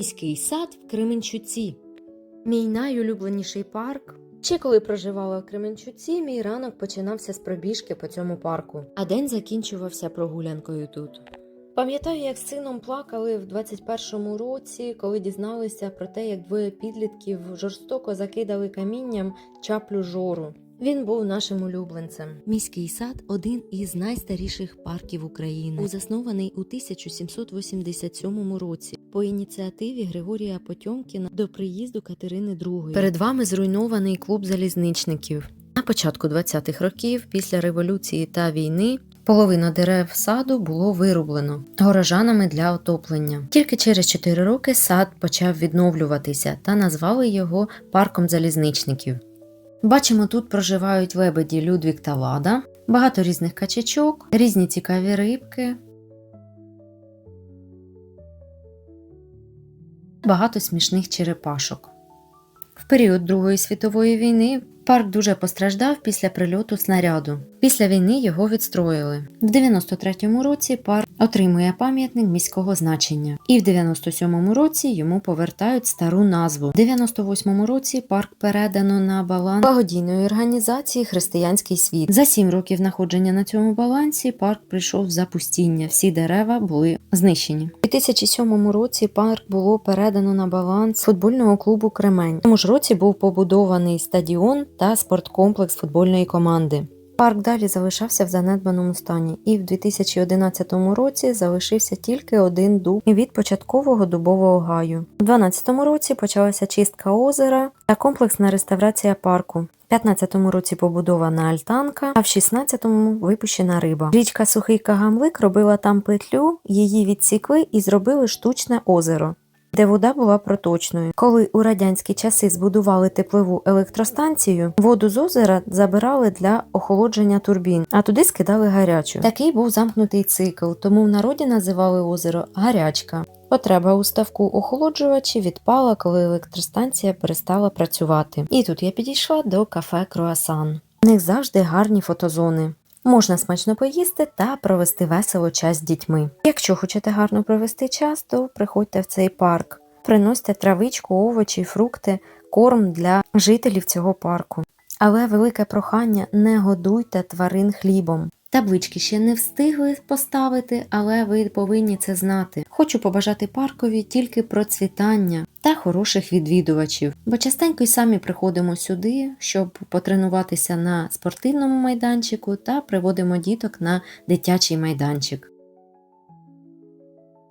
Міський сад в Кременчуці. Мій найулюбленіший парк. Ще коли проживала в Кременчуці, мій ранок починався з пробіжки по цьому парку, а день закінчувався прогулянкою тут. Пам'ятаю, як з сином плакали в 21-му році, коли дізналися про те, як двоє підлітків жорстоко закидали камінням чаплю жору. Він був нашим улюбленцем. Міський сад один із найстаріших парків України, був заснований у 1787 році по ініціативі Григорія Потьомкіна до приїзду Катерини II. Перед вами зруйнований клуб залізничників. На початку 20-х років, після революції та війни, половина дерев саду було вирублено горожанами для отоплення. Тільки через 4 роки сад почав відновлюватися та назвали його парком залізничників. Бачимо, тут проживають лебеді Людвік та Лада, багато різних качечок, різні цікаві рибки. Багато смішних черепашок. В період Другої світової війни парк дуже постраждав після прильоту снаряду. Після війни його відстроїли. В 93-му році парк отримує пам'ятник міського значення, і в 97-му році йому повертають стару назву. В 98-му році парк передано на баланс благодійної організації Християнський світ. За сім років знаходження на цьому балансі парк прийшов в запустіння. Всі дерева були знищені. У 2007 році парк було передано на баланс футбольного клубу Кремень. В тому ж році був побудований стадіон та спорткомплекс футбольної команди. Парк далі залишався в занедбаному стані, і в 2011 році залишився тільки один дуб від початкового дубового гаю. У 2012 році почалася чистка озера та комплексна реставрація парку. В 15-му році побудована альтанка, а в 16-му випущена риба. Річка Сухий Кагамлик робила там петлю, її відсікли і зробили штучне озеро. Де вода була проточною. Коли у радянські часи збудували теплову електростанцію, воду з озера забирали для охолодження турбін, а туди скидали гарячу. Такий був замкнутий цикл, тому в народі називали озеро гарячка. Потреба у ставку охолоджувачі відпала, коли електростанція перестала працювати. І тут я підійшла до кафе Круасан. У них завжди гарні фотозони. Можна смачно поїсти та провести весело час з дітьми. Якщо хочете гарно провести час, то приходьте в цей парк. Приносьте травичку, овочі, фрукти, корм для жителів цього парку. Але велике прохання не годуйте тварин хлібом. Таблички ще не встигли поставити, але ви повинні це знати. Хочу побажати паркові тільки процвітання та хороших відвідувачів, бо частенько й самі приходимо сюди, щоб потренуватися на спортивному майданчику та приводимо діток на дитячий майданчик.